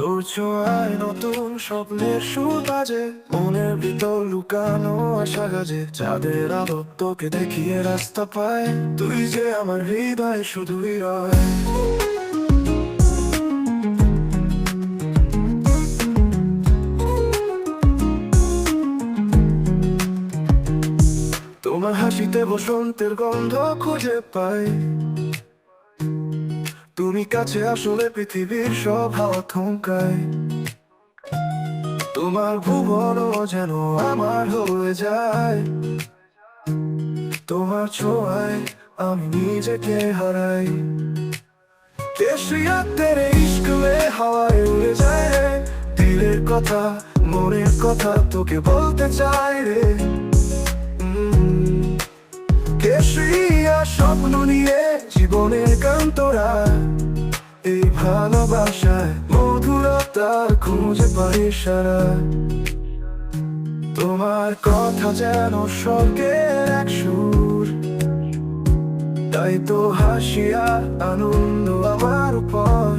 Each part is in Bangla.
তোর ছোঁয়ায় নতুন স্বপ্নের সুর বাজে মনের ভিতর লুকানো আশা গাজে চাঁদের আলো তোকে দেখিয়ে রাস্তা পায়। তুই যে আমার হৃদয় শুধুই রয়। তোমার হাসিতে বসন্তের গন্ধ খুঁজে পাই। তুমি কাছে আসলে পৃথিবীর সব হাওয়া থমকায় তোমার ভুবন যেন আমার হয়ে যায়। তোমার ছোঁয়ায় আমি নিজেকে হারাই। কেশিয়া তেরে ইস্ক হাওয়ায় উড়ে যায় দিলের কথা, মনের কথা তোকে বলতে চাই রে। স্বপ্ন নিয়ে জীবনের কান্তরা। এই ভালোবাসায় মধুরতার খুঁজে পাই সারা। তোমার কথা যেন স্বর্গের এক সুর। তাই তো হাসিয়া আনন্দ আমার উপর।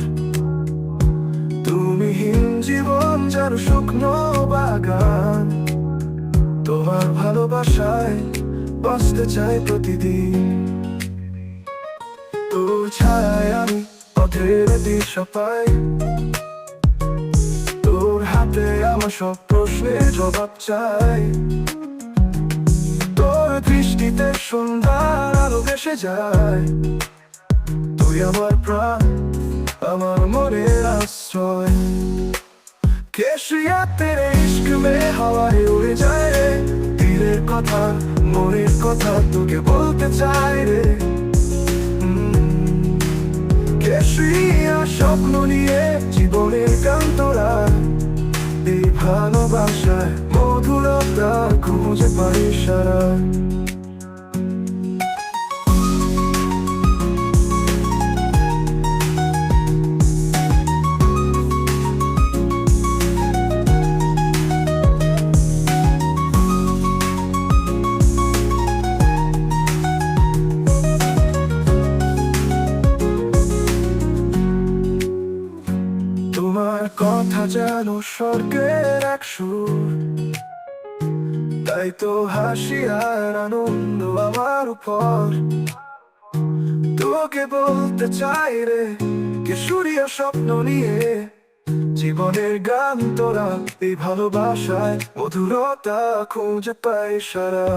তুমি হীন জীবন যেন শুকনো বাগান। তোমার ভালোবাসায় বাঁচতে চাই প্রতিদিন। ছায় আমি পথের দিশা পাই। তোর হাতে আমার সব প্রশ্নের জবাব চাই। তোর দৃষ্টিতে সন্ধ্যার আলো ভেসে যায়। তুই আমার প্রাণ, আমার মনের আশ্রয়। কেশিয়া তেরে ইস্ক মে হাওয়ায় উড়ে যায়। রে দিলের কথা, মনের কথা তোকে বলতে চাই রে। খুঁজে পাই সারা। তোমার কথা যেন স্বর্গের এক সুর। তাই তো হাসি আর আনন্দ আমার উপর। তোকে বলতে চাই রে কে সুরিয়া স্বপ্ন নিয়ে। জীবনের গান তোরা এই ভালোবাসায়, মধুরতা খুঁজে পাই সারা।